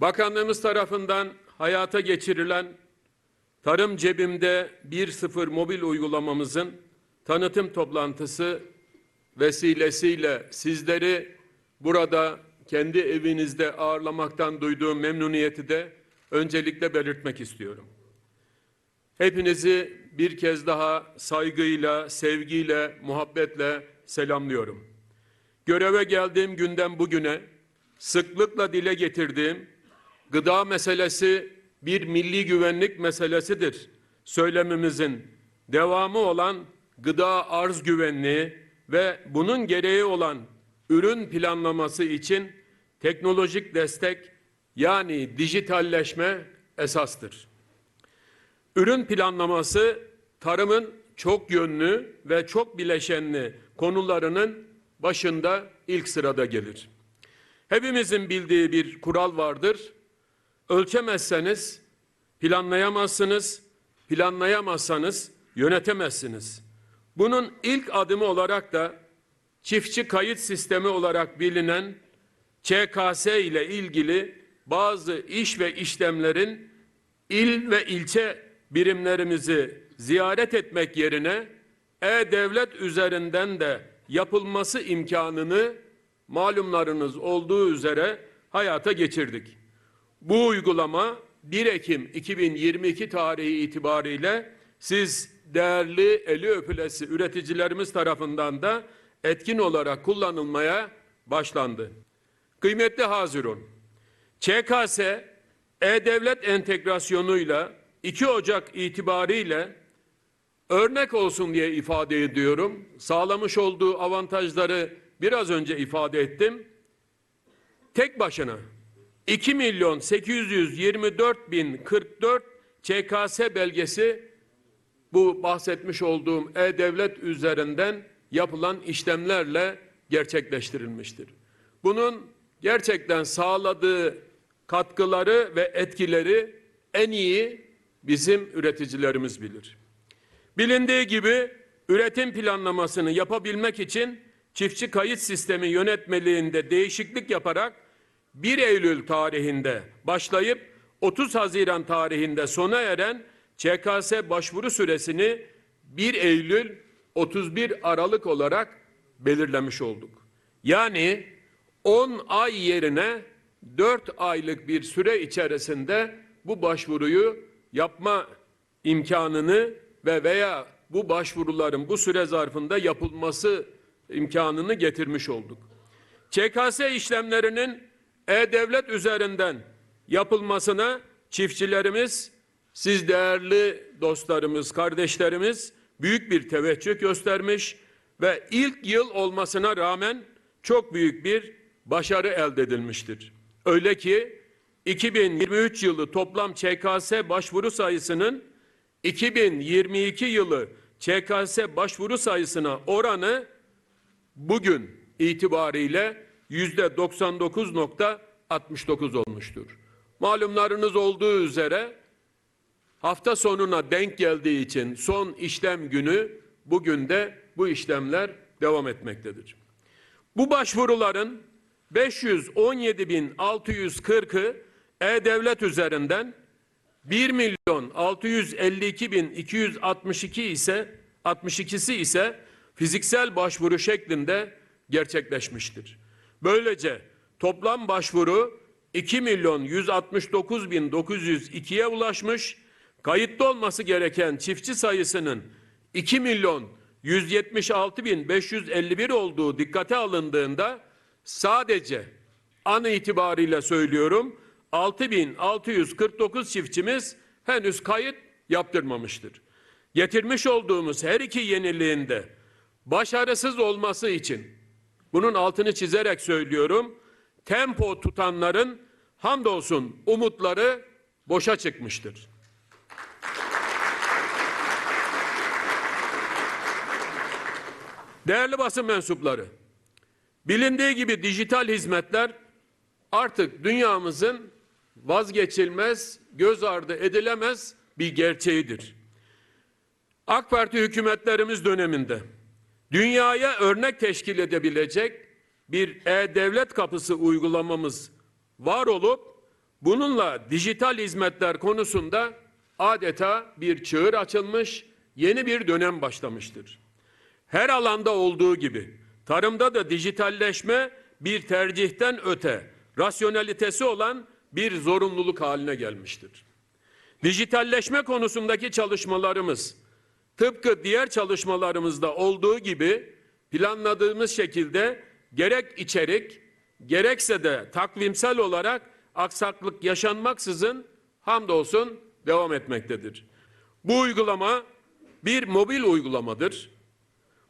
Bakanlığımız tarafından hayata geçirilen Tarım Cebimde 1.0 mobil uygulamamızın tanıtım toplantısı vesilesiyle sizleri burada kendi evinizde ağırlamaktan duyduğum memnuniyeti de öncelikle belirtmek istiyorum. Hepinizi bir kez daha saygıyla, sevgiyle, muhabbetle selamlıyorum. Göreve geldiğim günden bugüne sıklıkla dile getirdiğim gıda meselesi bir milli güvenlik meselesidir. Söylemimizin devamı olan gıda arz güvenliği ve bunun gereği olan ürün planlaması için teknolojik destek yani dijitalleşme esastır. Ürün planlaması tarımın çok yönlü ve çok bileşenli konularının başında ilk sırada gelir. Hepimizin bildiği bir kural vardır. Ölçemezseniz planlayamazsınız, planlayamazsanız yönetemezsiniz. Bunun ilk adımı olarak da çiftçi kayıt sistemi olarak bilinen ÇKS ile ilgili bazı iş ve işlemlerin il ve ilçe birimlerimizi ziyaret etmek yerine e-devlet üzerinden de yapılması imkanını malumlarınız olduğu üzere hayata geçirdik. Bu uygulama 1 Ekim 2022 tarihi itibariyle siz değerli eli öpülesi üreticilerimiz tarafından da etkin olarak kullanılmaya başlandı. Kıymetli Hazirun, ÇKS e-devlet entegrasyonuyla 2 Ocak itibariyle örnek olsun diye ifade ediyorum. Sağlamış olduğu avantajları biraz önce ifade ettim. Tek başına 2 milyon 824 bin 44 ÇKS belgesi bu bahsetmiş olduğum e-devlet üzerinden yapılan işlemlerle gerçekleştirilmiştir. Bunun gerçekten sağladığı katkıları ve etkileri en iyi bizim üreticilerimiz bilir. Bilindiği gibi üretim planlamasını yapabilmek için çiftçi kayıt sistemi yönetmeliğinde değişiklik yaparak 1 Eylül tarihinde başlayıp 30 Haziran tarihinde sona eren ÇKS başvuru süresini 1 Eylül 31 Aralık olarak belirlemiş olduk. Yani 10 ay yerine 4 aylık bir süre içerisinde bu başvuruyu yapma imkanını ve veya bu başvuruların bu süre zarfında yapılması imkanını getirmiş olduk. ÇKS işlemlerinin e-devlet üzerinden yapılmasına çiftçilerimiz, siz değerli dostlarımız, kardeşlerimiz büyük bir teveccüh göstermiş ve ilk yıl olmasına rağmen çok büyük bir başarı elde edilmiştir. Öyle ki 2023 yılı toplam ÇKS başvuru sayısının 2022 yılı ÇKS başvuru sayısına oranı bugün itibariyle yüzde 99.69 olmuştur. Malumlarınız olduğu üzere hafta sonuna denk geldiği için son işlem günü bugün de bu işlemler devam etmektedir. Bu başvuruların 517.640'ı e-devlet üzerinden 1 milyon 652 bin 262 ise 62'si ise fiziksel başvuru şeklinde gerçekleşmiştir. Böylece toplam başvuru 2 milyon 169 bin 902'ye ulaşmış, kayıtlı olması gereken çiftçi sayısının 2 milyon 176 bin 551 olduğu dikkate alındığında sadece an itibariyle söylüyorum 6649 çiftçimiz henüz kayıt yaptırmamıştır. Getirmiş olduğumuz her iki yeniliğinde başarısız olması için bunun altını çizerek söylüyorum. Tempo tutanların hamdolsun umutları boşa çıkmıştır. Değerli basın mensupları, bilindiği gibi dijital hizmetler artık dünyamızın vazgeçilmez, göz ardı edilemez bir gerçeğidir. AK Parti hükümetlerimiz döneminde dünyaya örnek teşkil edebilecek bir e-devlet kapısı uygulamamız var olup bununla dijital hizmetler konusunda adeta bir çığır açılmış, yeni bir dönem başlamıştır. Her alanda olduğu gibi tarımda da dijitalleşme bir tercihten öte rasyonalitesi olan bir zorunluluk haline gelmiştir. Dijitalleşme konusundaki çalışmalarımız tıpkı diğer çalışmalarımızda olduğu gibi planladığımız şekilde gerek içerik gerekse de takvimsel olarak aksaklık yaşanmaksızın hamdolsun devam etmektedir. Bu uygulama bir mobil uygulamadır.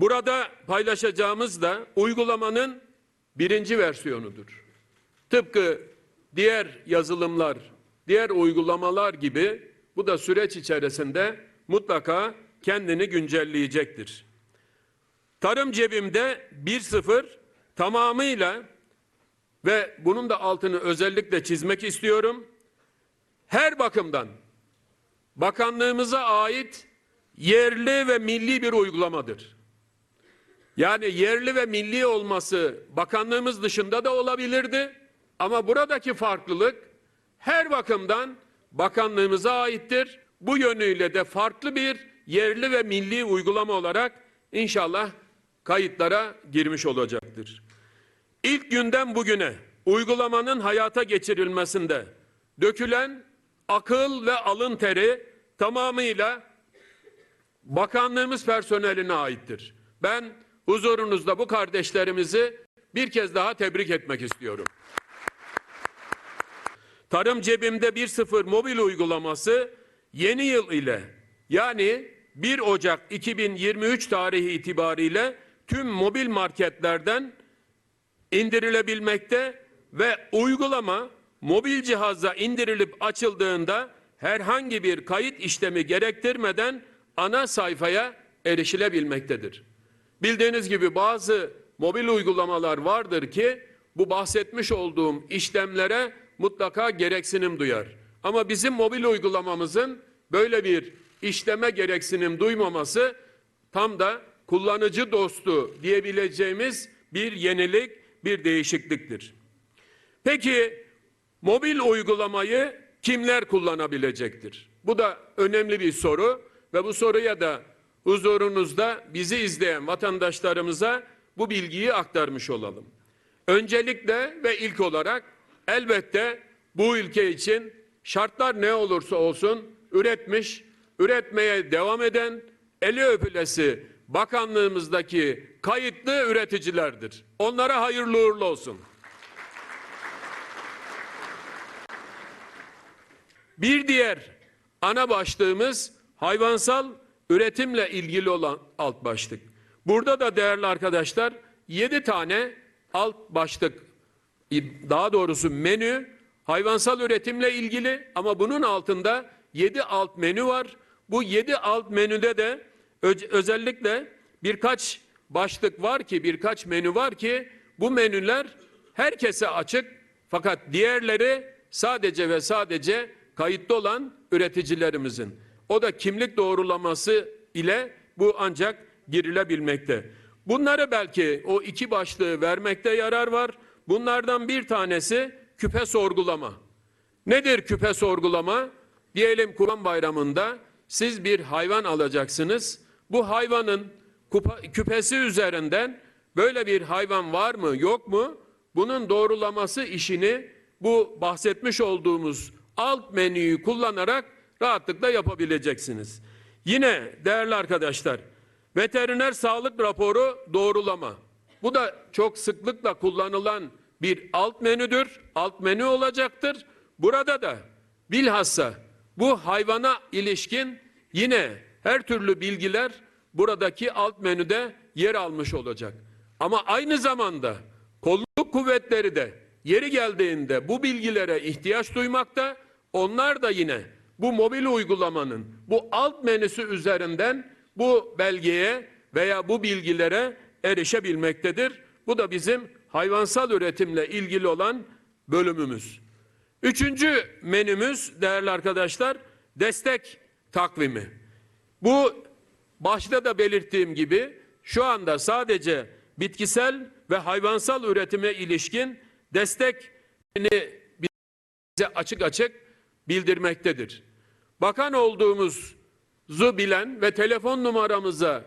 Burada paylaşacağımız da uygulamanın birinci versiyonudur. Tıpkı diğer yazılımlar, diğer uygulamalar gibi bu da süreç içerisinde mutlaka kendini güncelleyecektir. Tarım cebimde 1.0 tamamıyla ve bunun da altını özellikle çizmek istiyorum. Her bakımdan bakanlığımıza ait yerli ve milli bir uygulamadır. Yani yerli ve milli olması bakanlığımız dışında da olabilirdi. Ama buradaki farklılık her bakımdan bakanlığımıza aittir. Bu yönüyle de farklı bir yerli ve milli uygulama olarak inşallah kayıtlara girmiş olacaktır. İlk günden bugüne uygulamanın hayata geçirilmesinde dökülen akıl ve alın teri tamamıyla bakanlığımız personeline aittir. Ben huzurunuzda bu kardeşlerimizi bir kez daha tebrik etmek istiyorum. Tarım Cebimde 1.0 mobil uygulaması yeni yıl ile yani 1 Ocak 2023 tarihi itibariyle tüm mobil marketlerden indirilebilmekte ve uygulama mobil cihaza indirilip açıldığında herhangi bir kayıt işlemi gerektirmeden ana sayfaya erişilebilmektedir. Bildiğiniz gibi bazı mobil uygulamalar vardır ki bu bahsetmiş olduğum işlemlere mutlaka gereksinim duyar. Ama bizim mobil uygulamamızın böyle bir işleme gereksinim duymaması tam da kullanıcı dostu diyebileceğimiz bir yenilik, bir değişikliktir. Peki mobil uygulamayı kimler kullanabilecektir? Bu da önemli bir soru ve bu soruya da huzurunuzda bizi izleyen vatandaşlarımıza bu bilgiyi aktarmış olalım. Öncelikle ve ilk olarak elbette bu ülke için şartlar ne olursa olsun üretmiş, üretmeye devam eden, eli öpülesi bakanlığımızdaki kayıtlı üreticilerdir. Onlara hayırlı uğurlu olsun. Bir diğer ana başlığımız hayvansal üretimle ilgili olan alt başlık. Burada da değerli arkadaşlar 7 tane alt başlık daha doğrusu menü hayvansal üretimle ilgili ama bunun altında 7 alt menü var. Bu 7 alt menüde de özellikle birkaç başlık var ki birkaç menü var ki bu menüler herkese açık fakat diğerleri sadece ve sadece kayıtlı olan üreticilerimizin. O da kimlik doğrulaması ile bu ancak girilebilmekte. Bunları belki o iki başlığı vermekte yarar var. Bunlardan bir tanesi küpe sorgulama. Nedir küpe sorgulama? Diyelim Kurban Bayramı'nda siz bir hayvan alacaksınız. Bu hayvanın kupa, küpesi üzerinden böyle bir hayvan var mı yok mu? Bunun doğrulaması işini bu bahsetmiş olduğumuz alt menüyü kullanarak rahatlıkla yapabileceksiniz. Yine değerli arkadaşlar veteriner sağlık raporu doğrulama. Bu da çok sıklıkla kullanılan bir alt menüdür. Alt menü olacaktır. Burada da bilhassa bu hayvana ilişkin yine her türlü bilgiler buradaki alt menüde yer almış olacak. Ama aynı zamanda kolluk kuvvetleri de yeri geldiğinde bu bilgilere ihtiyaç duymakta. Onlar da yine bu mobil uygulamanın bu alt menüsü üzerinden bu belgeye veya bu bilgilere erişebilmektedir. Bu da bizim hayvansal üretimle ilgili olan bölümümüz. Üçüncü menümüz değerli arkadaşlar destek takvimi. Bu başta da belirttiğim gibi şu anda sadece bitkisel ve hayvansal üretime ilişkin destek bize açık açık bildirmektedir. Bakan olduğumuzu bilen ve telefon numaramıza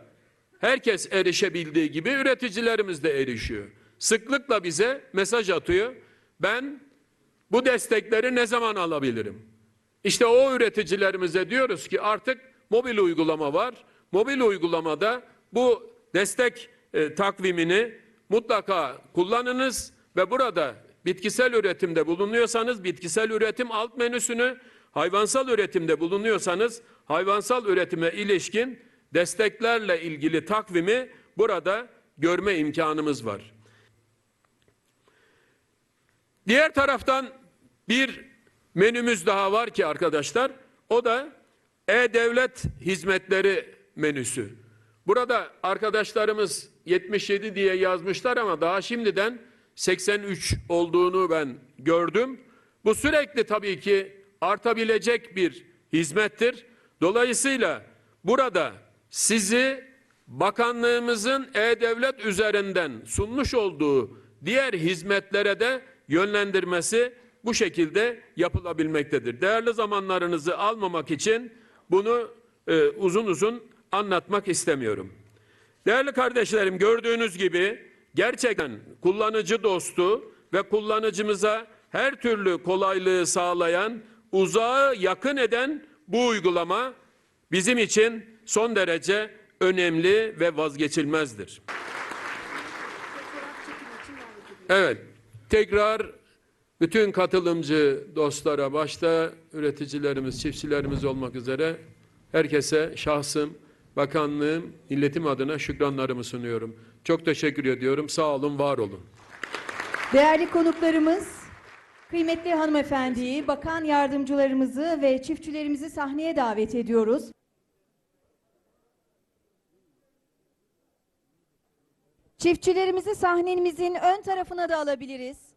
herkes erişebildiği gibi üreticilerimiz de erişiyor. Sıklıkla bize mesaj atıyor. Ben bu destekleri ne zaman alabilirim? İşte o üreticilerimize diyoruz ki artık mobil uygulama var. Mobil uygulamada bu destek e, takvimini mutlaka kullanınız ve burada bitkisel üretimde bulunuyorsanız bitkisel üretim alt menüsünü, hayvansal üretimde bulunuyorsanız hayvansal üretime ilişkin desteklerle ilgili takvimi burada görme imkanımız var. Diğer taraftan bir menümüz daha var ki arkadaşlar. O da e-devlet hizmetleri menüsü. Burada arkadaşlarımız 77 diye yazmışlar ama daha şimdiden 83 olduğunu ben gördüm. Bu sürekli tabii ki artabilecek bir hizmettir. Dolayısıyla burada sizi bakanlığımızın e-devlet üzerinden sunmuş olduğu diğer hizmetlere de yönlendirmesi bu şekilde yapılabilmektedir. Değerli zamanlarınızı almamak için bunu e, uzun uzun anlatmak istemiyorum. Değerli kardeşlerim gördüğünüz gibi gerçekten kullanıcı dostu ve kullanıcımıza her türlü kolaylığı sağlayan, uzağı yakın eden bu uygulama bizim için son derece önemli ve vazgeçilmezdir. Evet, tekrar bütün katılımcı dostlara, başta üreticilerimiz, çiftçilerimiz olmak üzere herkese şahsım, bakanlığım, milletim adına şükranlarımı sunuyorum. Çok teşekkür ediyorum. Sağ olun, var olun. Değerli konuklarımız, kıymetli hanımefendiyi, bakan yardımcılarımızı ve çiftçilerimizi sahneye davet ediyoruz. Çiftçilerimizi sahnemizin ön tarafına da alabiliriz.